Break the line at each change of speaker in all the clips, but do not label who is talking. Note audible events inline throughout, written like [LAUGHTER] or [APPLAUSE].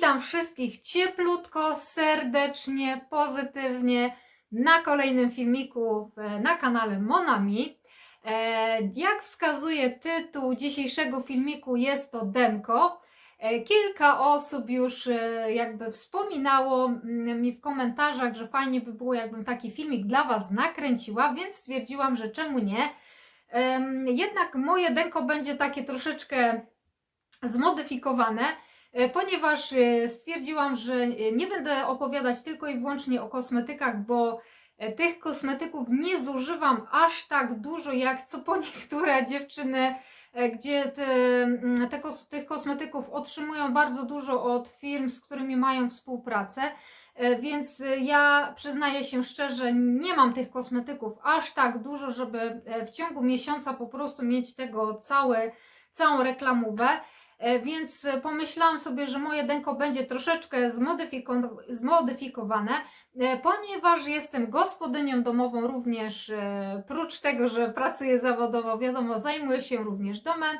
Witam wszystkich cieplutko, serdecznie, pozytywnie na kolejnym filmiku na kanale Monami. E, jak wskazuje tytuł dzisiejszego filmiku, jest to Denko. E, kilka osób już e, jakby wspominało mm, mi w komentarzach, że fajnie by było, jakbym taki filmik dla Was nakręciła, więc stwierdziłam, że czemu nie. Jednak moje Denko będzie takie troszeczkę zmodyfikowane, ponieważ e, stwierdziłam, że e, nie będę opowiadać tylko i wyłącznie o kosmetykach, bo e, tych kosmetyków nie zużywam aż tak dużo, jak co po niektóre dziewczyny, e, gdzie te, mm, te tych kosmetyków otrzymują bardzo dużo od firm, z którymi mają współpracę. E, Więc e, ja przyznaję się szczerze, nie mam tych kosmetyków aż tak dużo, żeby e, w ciągu miesiąca po prostu mieć tego całe, całą reklamówę. E, Więc e, pomyślałam sobie, że moje denko będzie troszeczkę zmodyfiko- zmodyfikowane, e, ponieważ jestem gospodynią domową również, prócz tego, że pracuję zawodowo, wiadomo, zajmuję się również domem.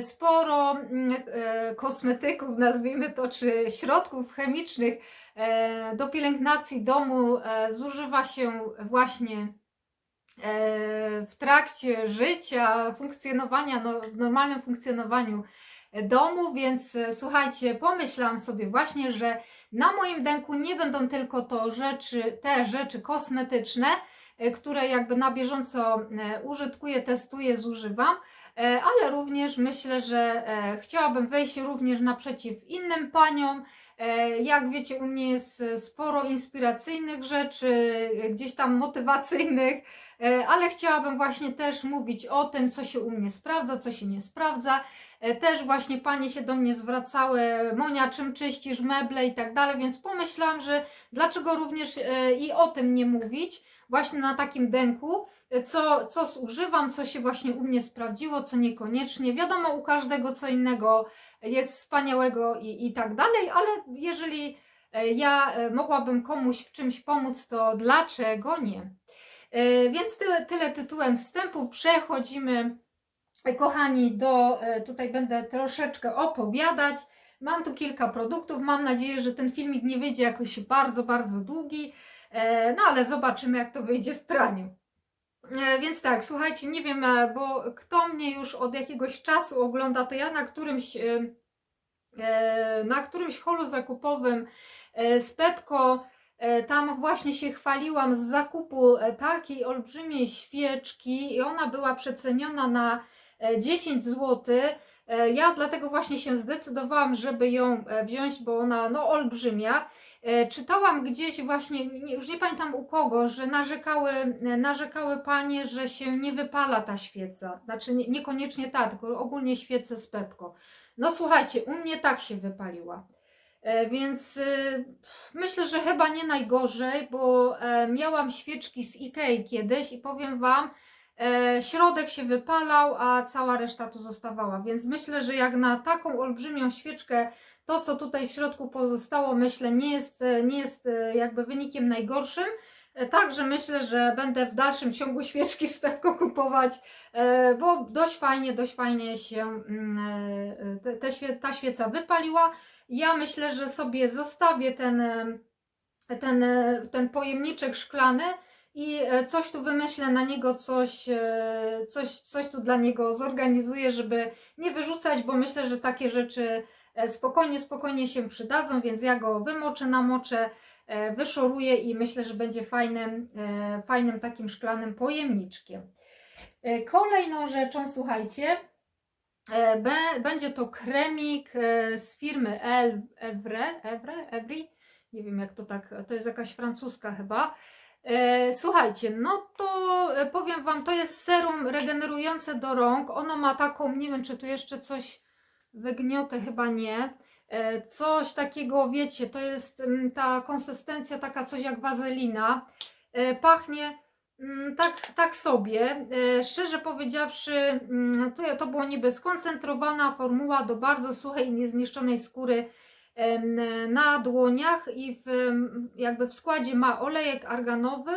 Sporo mm, kosmetyków, nazwijmy to, czy środków chemicznych do pielęgnacji domu zużywa się właśnie w trakcie życia, funkcjonowania, no, w normalnym funkcjonowaniu domu, więc e, słuchajcie, pomyślałam sobie właśnie, że na moim denku nie będą tylko to rzeczy, te rzeczy kosmetyczne, e, które jakby na bieżąco e, użytkuję, testuję, zużywam, ale również myślę, że chciałabym wejść również naprzeciw innym paniom. E, Jak wiecie, u mnie jest e, sporo inspiracyjnych rzeczy, e, gdzieś tam motywacyjnych, ale chciałabym właśnie też mówić o tym, co się u mnie sprawdza, co się nie sprawdza. Też właśnie panie się do mnie zwracały, Monia, czym czyścisz meble i tak dalej, więc pomyślałam, że dlaczego również i o tym nie mówić, właśnie na takim denku, co, co zużywam, co się właśnie u mnie sprawdziło, co niekoniecznie. Wiadomo, u każdego co innego jest wspaniałego i, i tak dalej, ale jeżeli e, ja e, mogłabym komuś w czymś pomóc, to dlaczego nie? E, Więc tyle, tyle tytułem wstępu. Przechodzimy kochani, do tutaj będę troszeczkę opowiadać. Mam tu kilka produktów. Mam nadzieję, że ten filmik nie wyjdzie jakoś bardzo, bardzo długi. No ale zobaczymy, jak to wyjdzie w praniu. E, Więc tak, słuchajcie, nie wiem, e, bo kto mnie już od jakiegoś czasu ogląda, to ja na którymś, e, na którymś holu zakupowym z Pepko Tam właśnie się chwaliłam z zakupu takiej olbrzymiej świeczki i ona była przeceniona na e, 10 zł. Ja dlatego właśnie się zdecydowałam, żeby ją wziąć, bo ona no olbrzymia. E, Czytałam gdzieś właśnie, nie- już nie pamiętam u kogo, że narzekały, e, narzekały panie, że się nie wypala ta świeca. Znaczy nie, niekoniecznie ta, tylko ogólnie świece z Pepko. No słuchajcie, u mnie tak się wypaliła. E, Więc myślę, że chyba nie najgorzej, bo miałam świeczki z Ikei kiedyś i powiem Wam, środek się wypalał, a cała reszta tu zostawała. Więc myślę, że jak na taką olbrzymią świeczkę, to co tutaj w środku pozostało, myślę, nie jest, e, nie jest e, jakby wynikiem najgorszym. E, Także myślę, że będę w dalszym ciągu świeczki z Pepko kupować, e, bo dość fajnie, dość fajnie się mm, e, te, ta świeca wypaliła. Ja myślę, że sobie zostawię ten, e, ten, e, ten pojemniczek szklany i e, coś tu wymyślę na niego, coś, e, coś, coś tu dla niego zorganizuję, żeby nie wyrzucać, bo myślę, że takie rzeczy e, spokojnie, spokojnie się przydadzą, więc ja go wymoczę, namoczę, wyszoruję i myślę, że będzie fajnym, fajnym takim szklanym pojemniczkiem. Kolejną rzeczą, słuchajcie, Będzie to kremik z firmy El Evre, Evre, Evry, nie wiem jak to tak, to jest jakaś francuska chyba. E, Słuchajcie, no to e, powiem Wam, to jest serum regenerujące do rąk. Ono ma taką, nie wiem czy tu jeszcze coś wygniotę, chyba nie. E, Coś takiego, wiecie, to jest mm, ta konsystencja taka coś jak wazelina. Pachnie Mm, Tak, tak sobie. Szczerze powiedziawszy, mm, to, to było niby skoncentrowana formuła do bardzo suchej niezniszczonej skóry na dłoniach i w, jakby w składzie ma olejek arganowy,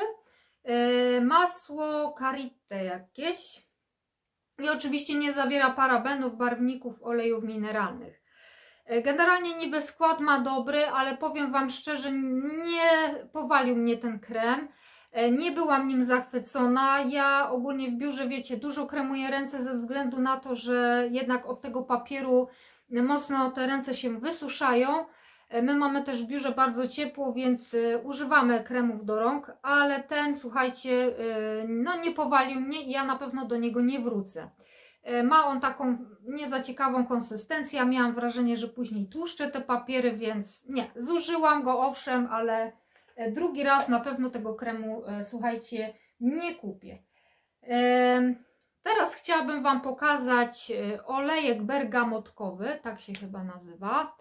e, masło karite jakieś i oczywiście nie zawiera parabenów, barwników, olejów mineralnych. E, Generalnie niby skład ma dobry, ale powiem Wam szczerze, nie powalił mnie ten krem. E, Nie byłam nim zachwycona. Ja ogólnie w biurze, wiecie, dużo kremuję ręce ze względu na to, że jednak od tego papieru mocno te ręce się wysuszają. E, My mamy też w biurze bardzo ciepło, więc e, używamy kremów do rąk, ale ten, słuchajcie, e, no nie powalił mnie i ja na pewno do niego nie wrócę. E, Ma on taką nie za ciekawą konsystencję. Ja miałam wrażenie, że później tłuszczę te papiery, więc nie, zużyłam go owszem, ale e, drugi raz na pewno tego kremu, e, słuchajcie, nie kupię. Teraz chciałabym Wam pokazać e, olejek bergamotkowy, tak się chyba nazywa.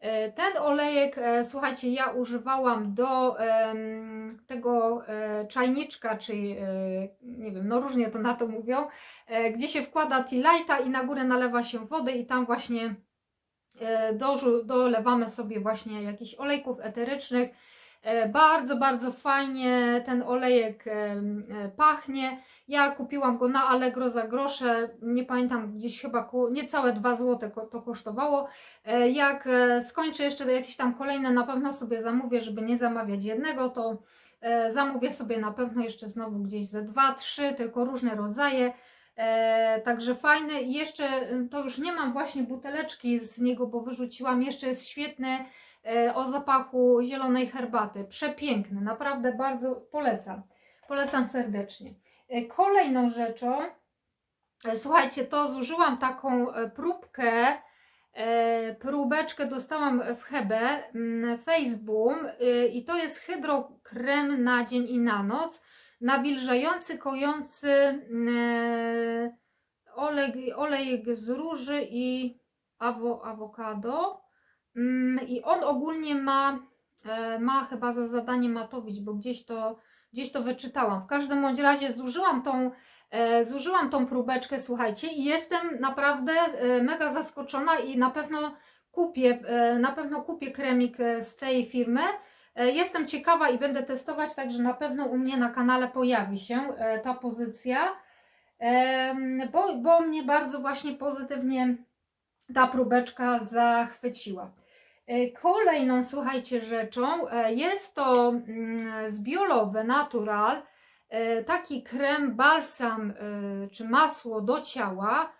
E, Ten olejek, e, słuchajcie, ja używałam do tego e, czajniczka, czy e, nie wiem, no różnie to na to mówią, gdzie się wkłada lighta i na górę nalewa się wodę i tam właśnie dolewamy sobie właśnie jakichś olejków eterycznych. E, Bardzo, bardzo fajnie ten olejek em, e, pachnie. Ja kupiłam go na Allegro za grosze, nie pamiętam, gdzieś chyba niecałe 2 zł to kosztowało. E, Jak e, skończę jeszcze jakieś tam kolejne, na pewno sobie zamówię, żeby nie zamawiać jednego, to e, zamówię sobie na pewno jeszcze znowu gdzieś ze dwa, trzy, tylko różne rodzaje. E, także fajny. Jeszcze e, to już nie mam właśnie buteleczki z niego, bo wyrzuciłam. Jeszcze jest świetny e, o zapachu zielonej herbaty. Przepiękny, naprawdę bardzo polecam. Polecam serdecznie. E, Kolejną rzeczą, e, słuchajcie, to zużyłam taką e, próbkę E, próbeczkę dostałam w Hebe mm, Faceboom y, i to jest hydrokrem na dzień i na noc nawilżający, kojący mm, olej, olejek z róży i awo, awokado i on ogólnie ma e, ma chyba za zadanie matowić, bo gdzieś to, gdzieś to wyczytałam. W każdym bądź razie zużyłam tą E, Zużyłam tą próbeczkę, słuchajcie, i jestem naprawdę e, mega zaskoczona i na pewno kupię, na pewno kupię kremik z tej firmy. Jestem ciekawa i będę testować, także na pewno u mnie na kanale pojawi się ta pozycja, bo, bo mnie bardzo właśnie pozytywnie ta próbeczka zachwyciła. E, Kolejną, słuchajcie, rzeczą e, jest to mm, z Biolowe Natural e, taki krem, balsam czy masło do ciała.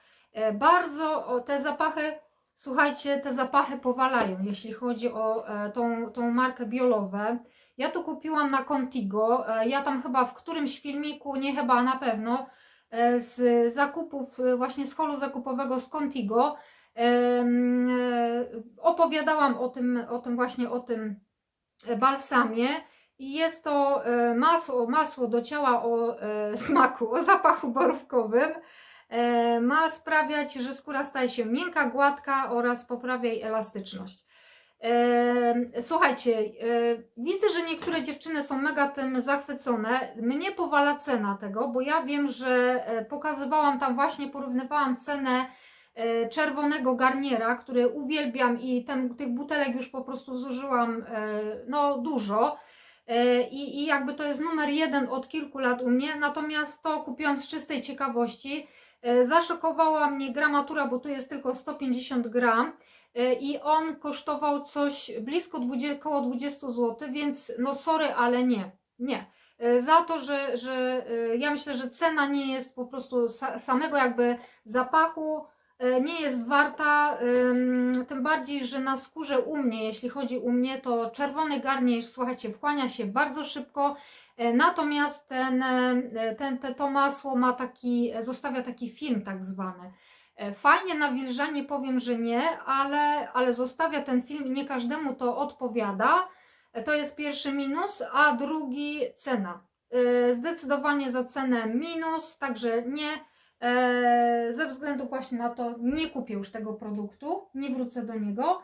Bardzo te zapachy, słuchajcie, te zapachy powalają, jeśli chodzi o tą, tą markę Biolowe. Ja to kupiłam na Contigo. Ja tam chyba w którymś filmiku, nie chyba na pewno, z zakupów, właśnie z holu zakupowego z Contigo, opowiadałam o tym, o tym właśnie o tym e, balsamie. I jest to e, masło, masło do ciała o e, [LAUGHS] smaku, o zapachu borówkowym. Ma sprawiać, że skóra staje się miękka, gładka oraz poprawia jej elastyczność. Słuchajcie, widzę, że niektóre dziewczyny są mega tym zachwycone. Mnie powala cena tego, bo ja wiem, że pokazywałam tam właśnie, porównywałam cenę czerwonego garniera, który uwielbiam i ten, tych butelek już po prostu zużyłam e, no dużo. E, I, I jakby to jest numer jeden od kilku lat u mnie, natomiast to kupiłam z czystej ciekawości. E, Zaszokowała mnie gramatura, bo tu jest tylko 150 gram e, i on kosztował coś blisko 20, około 20 zł, więc no sorry, ale nie, nie. E, Za to, że, że e, ja myślę, że cena nie jest po prostu sa, samego jakby zapachu, e, nie jest warta, ym, tym bardziej, że na skórze u mnie, jeśli chodzi u mnie, to czerwony garnier, słuchajcie, wchłania się bardzo szybko, e, natomiast ten, e, ten, te, to masło ma taki, e, zostawia taki film tak zwany. E, Fajnie nawilżanie powiem, że nie, ale, ale zostawia ten film nie każdemu to odpowiada. E, To jest pierwszy minus, a drugi cena. E, Zdecydowanie za cenę minus, także nie. E, Ze względu właśnie na to nie kupię już tego produktu, nie wrócę do niego.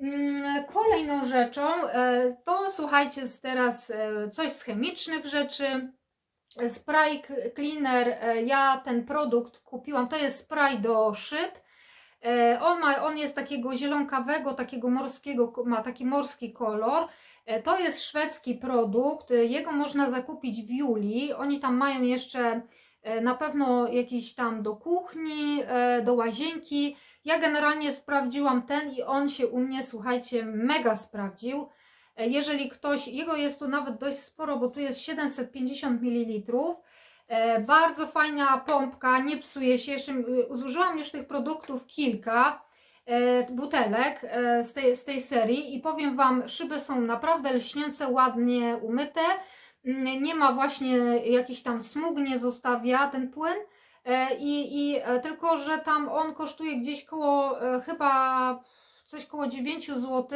Mm, Kolejną rzeczą e, to słuchajcie teraz e, coś z chemicznych rzeczy. Spray cleaner, ja ten produkt kupiłam, to jest spray do szyb. On, ma, on jest takiego zielonkawego, takiego morskiego, ma taki morski kolor. To jest szwedzki produkt, jego można zakupić w Juli. Oni tam mają jeszcze na pewno jakiś tam do kuchni, e, do łazienki. Ja generalnie sprawdziłam ten i on się u mnie, słuchajcie, mega sprawdził. E, Jeżeli ktoś, jego jest tu nawet dość sporo, bo tu jest 750 ml. E, Bardzo fajna pompka, nie psuje się. Jeszcze y, zużyłam już tych produktów kilka e, butelek e, z tej, z tej serii i powiem Wam, szyby są naprawdę lśniące, ładnie umyte. Nie ma właśnie jakiś tam smug, nie zostawia ten płyn. E, I, i e, tylko, że tam on kosztuje gdzieś koło e, chyba coś koło 9 zł.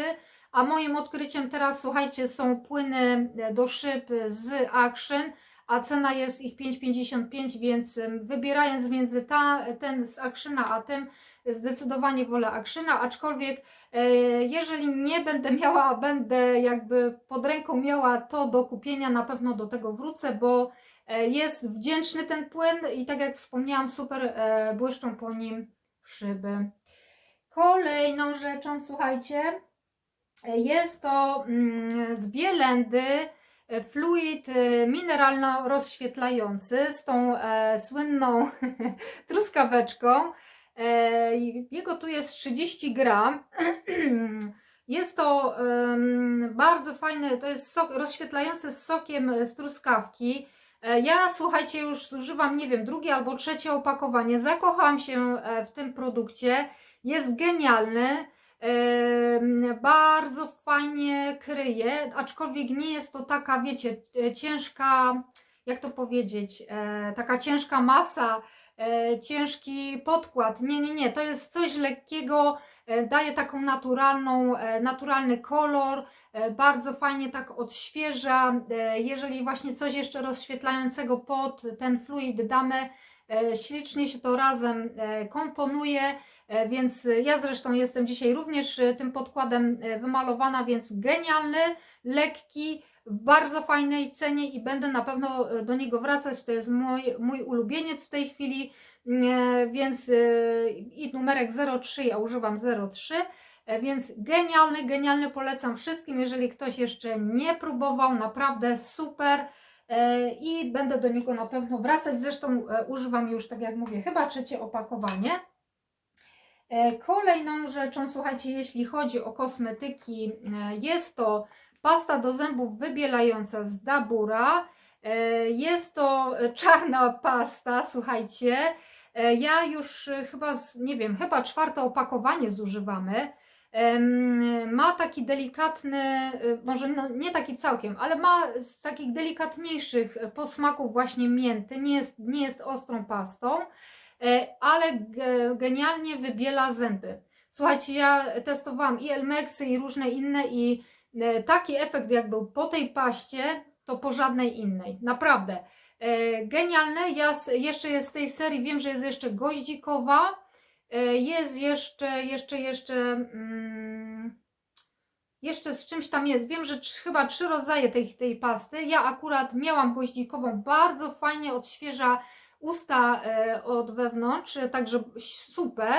A moim odkryciem teraz, słuchajcie, są płyny do szyb z Action, a cena jest ich 5,55, więc wybierając między ta, ten z Actiona a tym, zdecydowanie wolę Actiona, aczkolwiek e, jeżeli nie będę miała, będę jakby pod ręką miała to do kupienia, na pewno do tego wrócę, bo e, jest wdzięczny ten płyn i tak jak wspomniałam, super e, błyszczą po nim szyby. Kolejną rzeczą, słuchajcie, jest to mm, z Bielendy fluid e, mineralno-rozświetlający z tą e, słynną [LAUGHS] truskaweczką. E, jego tu jest 30 gram. [CLEARS THROAT] Jest to em, bardzo fajny, to jest sok rozświetlający z sokiem z truskawki. E, Ja słuchajcie, już zużywam, nie wiem, drugie albo trzecie opakowanie. Zakochałam się e, w tym produkcie. Jest genialny. Bardzo fajnie kryje, aczkolwiek nie jest to taka, wiecie, e, ciężka, jak to powiedzieć, e, taka ciężka masa, e, ciężki podkład. Nie, nie, nie, to jest coś lekkiego, daje taką naturalną, naturalny kolor, bardzo fajnie tak odświeża. Jeżeli właśnie coś jeszcze rozświetlającego pod ten fluid damy, ślicznie się to razem komponuje. E, Więc e, ja zresztą jestem dzisiaj również e, tym podkładem wymalowana, więc genialny, lekki, w bardzo fajnej cenie i będę na pewno do niego wracać. To jest mój, mój ulubieniec w tej chwili, e, więc i numerek 03, ja używam 03. e, Więc genialny, genialny polecam wszystkim, jeżeli ktoś jeszcze nie próbował, naprawdę super i będę do niego na pewno wracać. Zresztą używam już, tak jak mówię, chyba trzecie opakowanie. E, Kolejną rzeczą, słuchajcie, jeśli chodzi o kosmetyki, e, jest to pasta do zębów wybielająca z Dabura. E, Jest to czarna pasta, słuchajcie. Ja już chyba, nie wiem, chyba czwarte opakowanie zużywamy. Ma taki delikatny, może no nie taki całkiem, ale ma z takich delikatniejszych posmaków właśnie mięty. Nie jest, nie jest ostrą pastą ale ge- genialnie wybiela zęby. Słuchajcie, ja testowałam i Elmexy i różne inne i e, taki efekt jak był po tej paście, to po żadnej innej. Naprawdę. E, Genialne. Ja jeszcze jest z tej serii, wiem, że jest jeszcze goździkowa. E, Jest jeszcze, jeszcze, jeszcze... Mm, jeszcze z czymś tam jest. Wiem, że chyba trzy rodzaje tej, tej pasty. Ja akurat miałam goździkową, bardzo fajnie odświeża usta e, od wewnątrz, e, także super.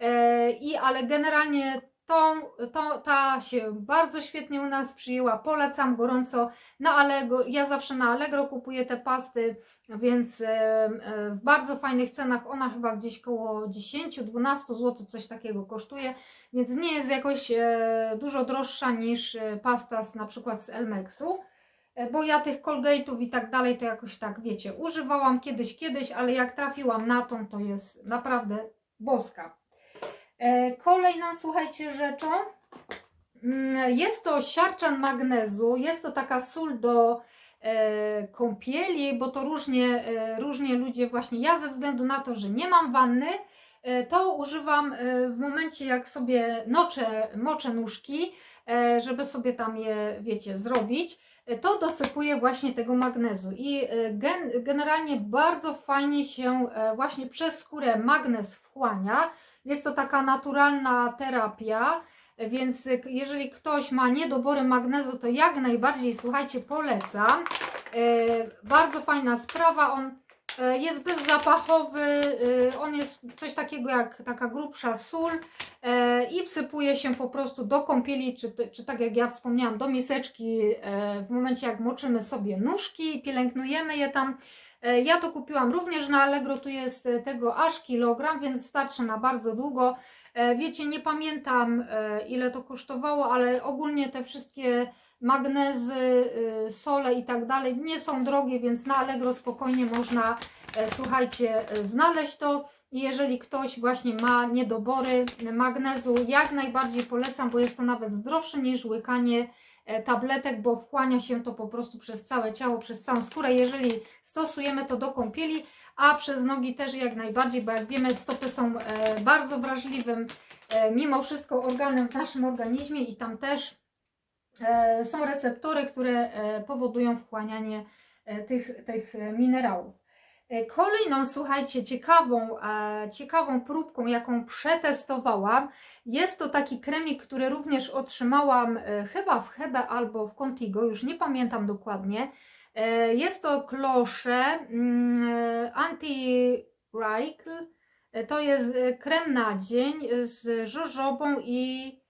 E, I ale generalnie tą, tą, ta się bardzo świetnie u nas przyjęła. Polecam gorąco na Allegro. Ja zawsze na Allegro kupuję te pasty, więc w bardzo fajnych cenach. Ona chyba gdzieś koło 10-12 zł coś takiego kosztuje, więc nie jest jakoś dużo droższa niż pasta z, na przykład z Elmexu. Bo ja tych Colgate'ów i tak dalej to jakoś tak, wiecie, używałam kiedyś, kiedyś, ale jak trafiłam na tą, to jest naprawdę boska. E, Kolejną, słuchajcie, rzeczą mm, jest to siarczan magnezu. Jest to taka sól do e, kąpieli, bo to różnie, e, różnie ludzie właśnie, ja ze względu na to, że nie mam wanny, to używam w momencie jak sobie noczę, moczę nóżki, żeby sobie tam je, wiecie, zrobić to dosypuje właśnie tego magnezu i e, gen, generalnie bardzo fajnie się e, właśnie przez skórę magnez wchłania. Jest to taka naturalna terapia, więc jeżeli ktoś ma niedobory magnezu, to jak najbardziej, słuchajcie, polecam. E, Bardzo fajna sprawa, on jest bezzapachowy, e, on jest coś takiego jak taka grubsza sól, E, i wsypuje się po prostu do kąpieli, czy, czy tak jak ja wspomniałam, do miseczki e, w momencie jak moczymy sobie nóżki i pielęgnujemy je tam. E, Ja to kupiłam również na Allegro, tu jest e, tego aż kilogram, więc starczy na bardzo długo. E, Wiecie, nie pamiętam e, ile to kosztowało, ale ogólnie te wszystkie magnezy, y, sole i tak dalej nie są drogie, więc na Allegro spokojnie można, e, słuchajcie, e, znaleźć to. I jeżeli ktoś właśnie ma niedobory magnezu, jak najbardziej polecam, bo jest to nawet zdrowsze niż łykanie e, tabletek, bo wchłania się to po prostu przez całe ciało, przez całą skórę, jeżeli stosujemy to do kąpieli, a przez nogi też jak najbardziej, bo jak wiemy, stopy są bardzo wrażliwym, mimo wszystko organem w naszym organizmie i tam też są receptory, które e, powodują wchłanianie e, tych, tych e, minerałów. E, Kolejną, słuchajcie, ciekawą, e, ciekawą próbką, jaką przetestowałam, jest to taki kremik, który również otrzymałam e, chyba w Hebe albo w Contigo, już nie pamiętam dokładnie. E, Jest to klosze mm, e, anti-wrinkle. E, To jest e, krem na dzień e, z żożobą i e,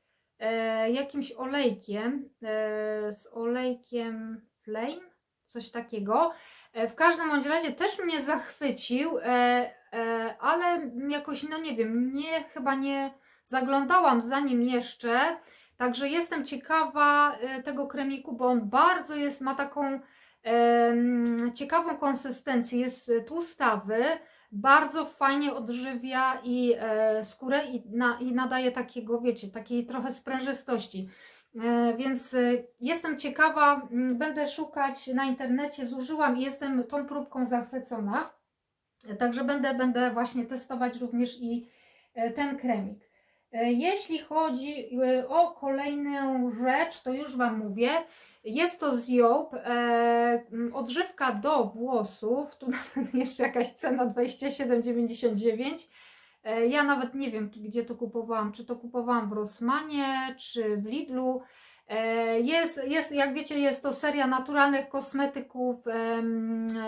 jakimś olejkiem, e, z olejkiem flame, coś takiego. E, W każdym bądź razie też mnie zachwycił, e, e, ale jakoś, no nie wiem, nie, chyba nie zaglądałam za nim jeszcze. Także jestem ciekawa e, tego kremiku, bo on bardzo jest, ma taką ciekawą konsystencję, jest e, tłustawy, bardzo fajnie odżywia i e, skórę i, na, i nadaje takiego, wiecie, takiej trochę sprężystości. E, Więc e, jestem ciekawa, będę szukać na internecie, zużyłam i jestem tą próbką zachwycona. Także będę, będę właśnie testować również i e, ten kremik. E, Jeśli chodzi e, o kolejną rzecz, to już Wam mówię. Jest to z Job, e, odżywka do włosów. Tu [LAUGHS] nawet jeszcze jakaś cena 27,99. E, Ja nawet nie wiem, gdzie to kupowałam. Czy to kupowałam w Rossmanie, czy w Lidlu. Jest, jest, jak wiecie, jest to seria naturalnych kosmetyków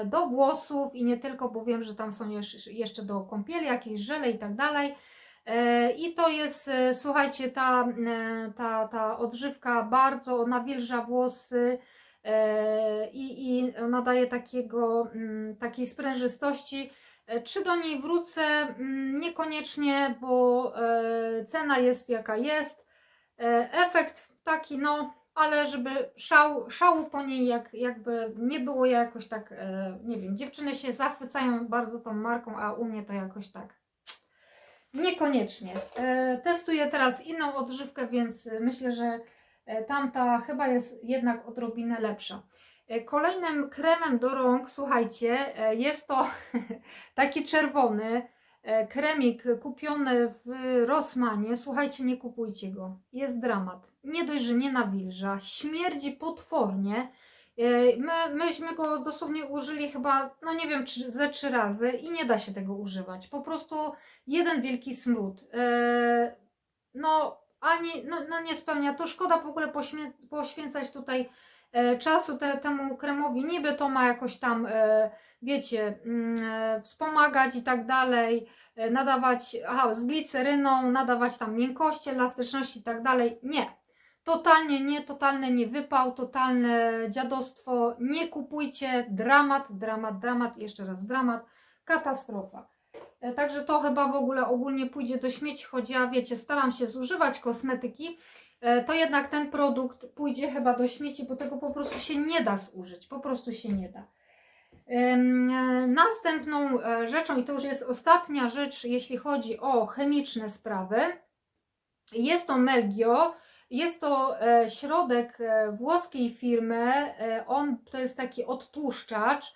do włosów i nie tylko, bo wiem, że tam są jeszcze do kąpieli, jakieś żele i tak dalej. E, I to jest, e, słuchajcie, ta, e, ta, ta odżywka bardzo nawilża włosy e, i, i nadaje takiego, mm, takiej sprężystości. Czy do niej wrócę? Mm, Niekoniecznie, bo cena jest jaka jest. Efekt taki, no, ale żeby szał, szału po niej jak, jakby nie było ja jakoś tak, nie wiem, dziewczyny się zachwycają bardzo tą marką, a u mnie to jakoś tak niekoniecznie. E, Testuję teraz inną odżywkę, więc myślę, że e, tamta chyba jest jednak odrobinę lepsza. E, Kolejnym kremem do rąk, słuchajcie, e, jest to [LAUGHS] taki czerwony e, kremik kupiony w Rossmanie. Słuchajcie, nie kupujcie go. Jest dramat. Nie dość, że nie nawilża, śmierdzi potwornie. E, My, myśmy go dosłownie użyli chyba, no nie wiem, czy ze trzy razy i nie da się tego używać. Po prostu jeden wielki smród. E, No, ani, no, no nie spełnia. To szkoda w ogóle poświęcać tutaj e, czasu te, temu kremowi. Niby to ma jakoś tam, wiecie, mm, wspomagać i tak dalej, nadawać, aha, z gliceryną, nadawać tam miękkości, elastyczności i tak dalej. Nie. Totalnie nie, totalne nie wypał, totalne dziadostwo. Nie kupujcie. Dramat, dramat, dramat, jeszcze raz dramat. Katastrofa. E, Także to chyba w ogóle ogólnie pójdzie do śmieci, choć ja wiecie, staram się zużywać kosmetyki, e, to jednak ten produkt pójdzie chyba do śmieci, bo tego po prostu się nie da zużyć, po prostu się nie da. E, Następną rzeczą, i to już jest ostatnia rzecz, jeśli chodzi o chemiczne sprawy, jest to Melgio. Jest to e, środek e, włoskiej firmy. E, on to jest taki odtłuszczacz.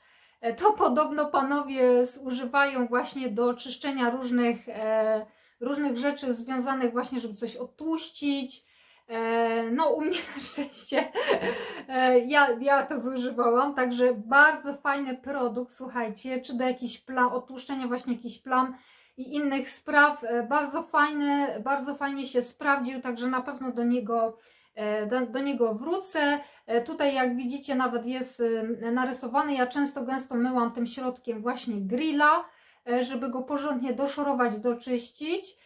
To [LAUGHS] podobno panowie zużywają właśnie do czyszczenia różnych, różnych rzeczy związanych właśnie, żeby coś odtłuścić. No, u mnie [LAUGHS] na szczęście ja, ja to zużywałam, także bardzo fajny produkt, słuchajcie, czy do jakichś plam, odtłuszczenia właśnie jakichś plam i innych spraw, e, bardzo fajny, bardzo fajnie się sprawdził, także na pewno do niego, e, do, do niego wrócę. E, Tutaj jak widzicie nawet jest narysowany, ja często gęsto myłam tym środkiem właśnie grilla, żeby go porządnie doszorować, doczyścić.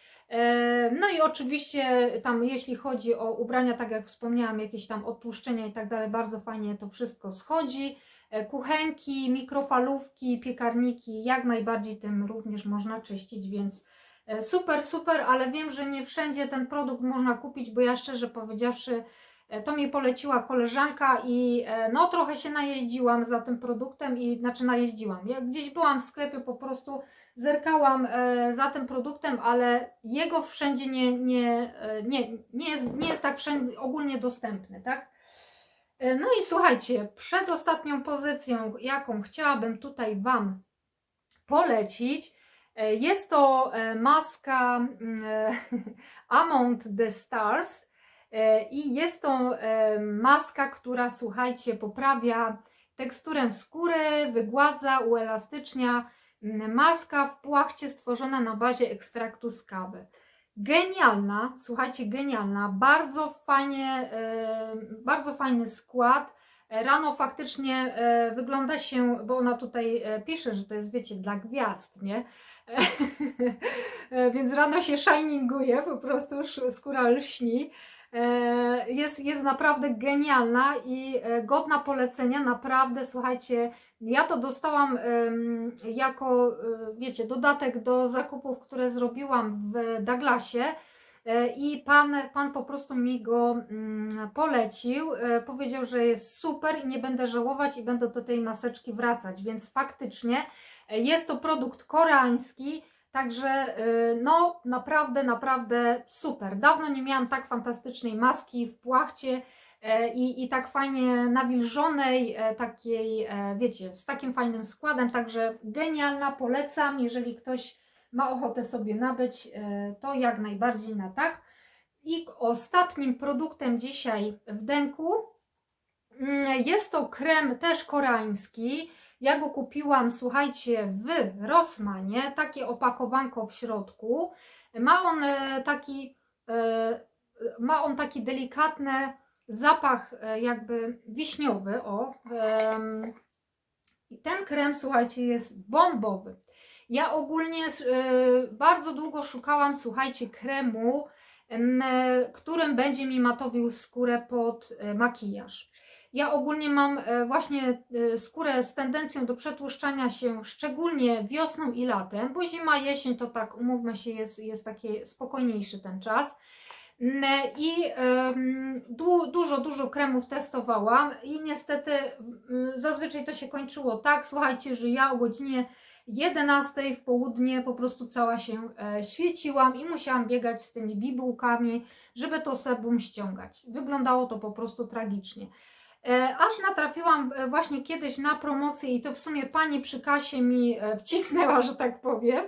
No i oczywiście tam jeśli chodzi o ubrania, tak jak wspomniałam, jakieś tam odtłuszczenia i tak dalej, bardzo fajnie to wszystko schodzi. E, kuchenki, mikrofalówki, piekarniki, jak najbardziej tym również można czyścić, więc e, super, super, ale wiem, że nie wszędzie ten produkt można kupić, bo ja szczerze powiedziawszy, e, to mi poleciła koleżanka i no trochę się najeździłam za tym produktem i znaczy najeździłam. Ja gdzieś byłam w sklepie, po prostu zerkałam za tym produktem, ale jego wszędzie nie, nie, nie, nie, jest, nie jest tak wszędzie ogólnie dostępny, tak? E, No i słuchajcie, przedostatnią pozycją, jaką chciałabym tutaj Wam polecić, e, jest to e, maska mm, [LAUGHS] Among the Stars i jest to maska, która słuchajcie, poprawia teksturę skóry, wygładza, uelastycznia. Mm, Maska w płachcie stworzona na bazie ekstraktu z kawy. Genialna, słuchajcie, genialna, bardzo fajnie, e, bardzo fajny skład. Rano faktycznie e, wygląda się, bo ona tutaj e, pisze, że to jest, wiecie, dla gwiazd, nie? [LAUGHS] Więc rano się shininguje, po prostu skóra lśni. E, Jest, jest naprawdę genialna i e, godna polecenia. Naprawdę, słuchajcie, ja to dostałam jako, e, wiecie, dodatek do zakupów, które zrobiłam w Douglasie. I pan, pan po prostu mi go mm, polecił. Powiedział, że jest super i nie będę żałować i będę do tej maseczki wracać. Więc faktycznie jest to produkt koreański. Także e, no naprawdę, naprawdę super. Dawno nie miałam tak fantastycznej maski w płachcie e, i, i tak fajnie nawilżonej, e, takiej, e, wiecie, z takim fajnym składem. Także genialna, polecam. Jeżeli ktoś ma ochotę sobie nabyć, to jak najbardziej na tak. I ostatnim produktem dzisiaj w denku jest to krem też koreański. Ja go kupiłam, słuchajcie, w Rossmanie, takie opakowanko w środku. Ma on e, taki, e, ma on taki delikatny zapach e, jakby wiśniowy, o. ten krem, słuchajcie, jest bombowy. Ja ogólnie bardzo długo szukałam, słuchajcie, kremu, em, którym będzie mi matowił skórę pod makijaż. Ja ogólnie mam e, właśnie e, skórę z tendencją do przetłuszczania się, szczególnie wiosną i latem, bo zima, jesień to tak, umówmy się, jest, jest taki spokojniejszy ten czas. Mm, I em, du, dużo, dużo kremów testowałam i niestety mm, zazwyczaj to się kończyło tak, słuchajcie, że ja o godzinie 11 w południe po prostu cała się e, świeciłam i musiałam biegać z tymi bibułkami, żeby to sebum ściągać. Wyglądało to po prostu tragicznie. E, aż natrafiłam e, właśnie kiedyś na promocję i to w sumie pani przy kasie mi e, wcisnęła, że tak powiem.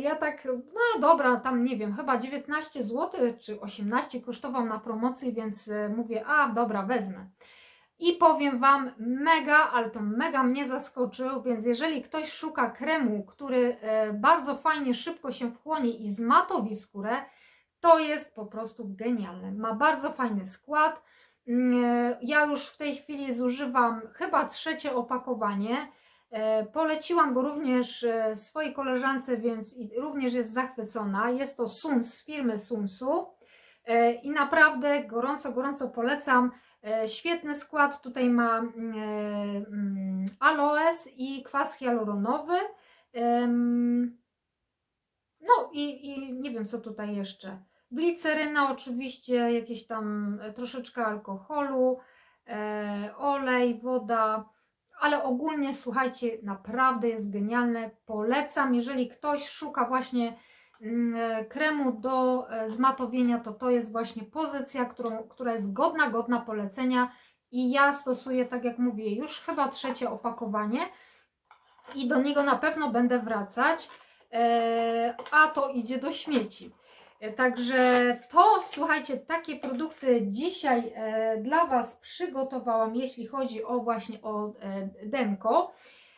Ja tak, no dobra, tam nie wiem, chyba 19 zł czy 18 kosztował na promocji, więc mówię, a dobra, wezmę. I powiem Wam, mega, ale to mega mnie zaskoczył, więc jeżeli ktoś szuka kremu, który bardzo fajnie, szybko się wchłonie i zmatowi skórę, to jest po prostu genialne. Ma bardzo fajny skład. Mm, e, Ja już w tej chwili zużywam chyba trzecie opakowanie. E, Poleciłam go również e, swojej koleżance, więc również jest zachwycona. Jest to Suns z firmy Sunsu i naprawdę gorąco, gorąco polecam. Świetny skład. Tutaj ma mm, mm, aloes i kwas hialuronowy. No i, i nie wiem co tutaj jeszcze. Gliceryna oczywiście, jakieś tam e, troszeczkę alkoholu, e, olej, woda, ale ogólnie słuchajcie, naprawdę jest genialne. Polecam, jeżeli ktoś szuka właśnie mm, e, kremu do zmatowienia, to to jest właśnie pozycja, którą, która jest godna, godna polecenia i ja stosuję, tak jak mówię, już chyba trzecie opakowanie i do niego na pewno będę wracać, a to idzie do śmieci. E, Także to, słuchajcie, takie produkty dzisiaj e, dla Was przygotowałam, jeśli chodzi o właśnie o e, Denko.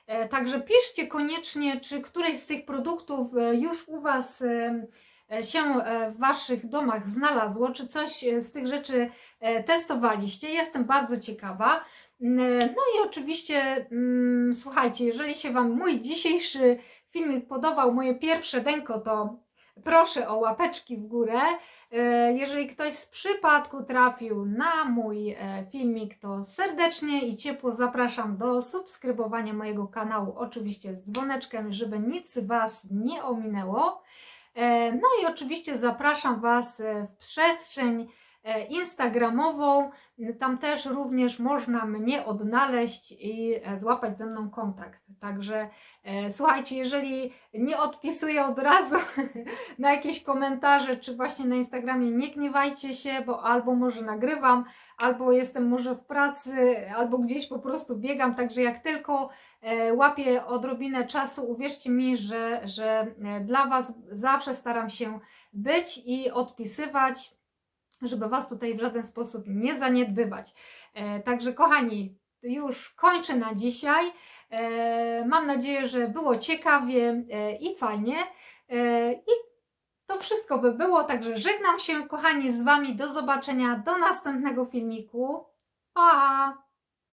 E, Także piszcie koniecznie, czy któreś z tych produktów e, już u Was e, e, się w Waszych domach znalazło, czy coś z tych rzeczy testowaliście. Jestem bardzo ciekawa. Mm, No i oczywiście, mm, słuchajcie, jeżeli się Wam mój dzisiejszy filmik podobał, moje pierwsze denko, to proszę o łapeczki w górę. E, Jeżeli ktoś z przypadku trafił na mój e, filmik, to serdecznie i ciepło zapraszam do subskrybowania mojego kanału, oczywiście z dzwoneczkiem, żeby nic Was nie ominęło. E, No i oczywiście zapraszam Was w przestrzeń instagramową. Tam też również można mnie odnaleźć i e, złapać ze mną kontakt. Także e, słuchajcie, jeżeli nie odpisuję od razu [LAUGHS] na jakieś komentarze, czy właśnie na Instagramie, nie gniewajcie się, bo albo może nagrywam, albo jestem może w pracy, albo gdzieś po prostu biegam. Także jak tylko e, łapię odrobinę czasu, uwierzcie mi, że, że e, dla Was zawsze staram się być i odpisywać żeby Was tutaj w żaden sposób nie zaniedbywać. E, Także, kochani, już kończę na dzisiaj. E, Mam nadzieję, że było ciekawie e, i fajnie. I to wszystko by było. Także żegnam się, kochani, z Wami. Do zobaczenia, do następnego filmiku. Pa!